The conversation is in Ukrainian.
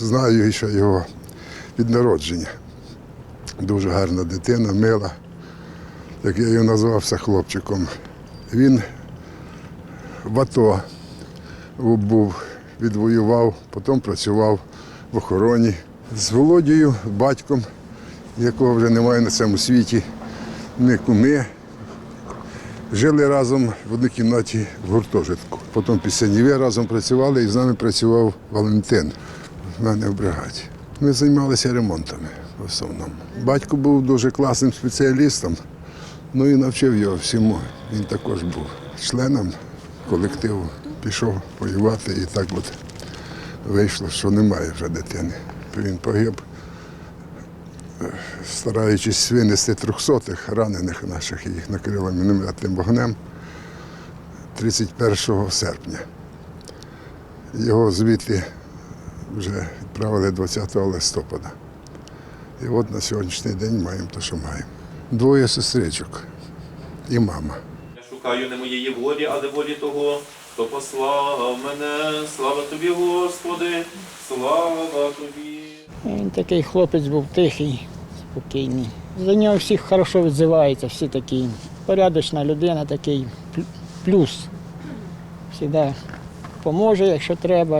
Знаю ще його від народження. Дуже гарна дитина, мила. Як я його назвався хлопчиком. Він в АТО був, відвоював, потім працював в охороні з Володією, батьком, якого вже немає на цьому світі. Ми куми. Жили разом в одній кімнаті в гуртожитку. Потім після Ніве разом працювали і з нами працював Валентин мене в бригаді. Ми займалися ремонтами в основному. Батько був дуже класним спеціалістом, ну і навчив його всьому. Він також був членом колективу, пішов воювати і так от вийшло, що немає вже дитини. Він погиб, е, стараючись винести трьохсотих ранених наших, і їх накрило мінометним вогнем 31 серпня. Його звідти вже відправили 20 листопада. І от на сьогоднішній день маємо те, що маємо. Двоє сестричок і мама. Я шукаю не моєї волі, але волі того, хто послав мене. Слава тобі, Господи, слава тобі. Він такий хлопець був тихий, спокійний. За нього всі хорошо відзиваються, всі такі. Порядочна людина, такий плюс. Всіда поможе, якщо треба,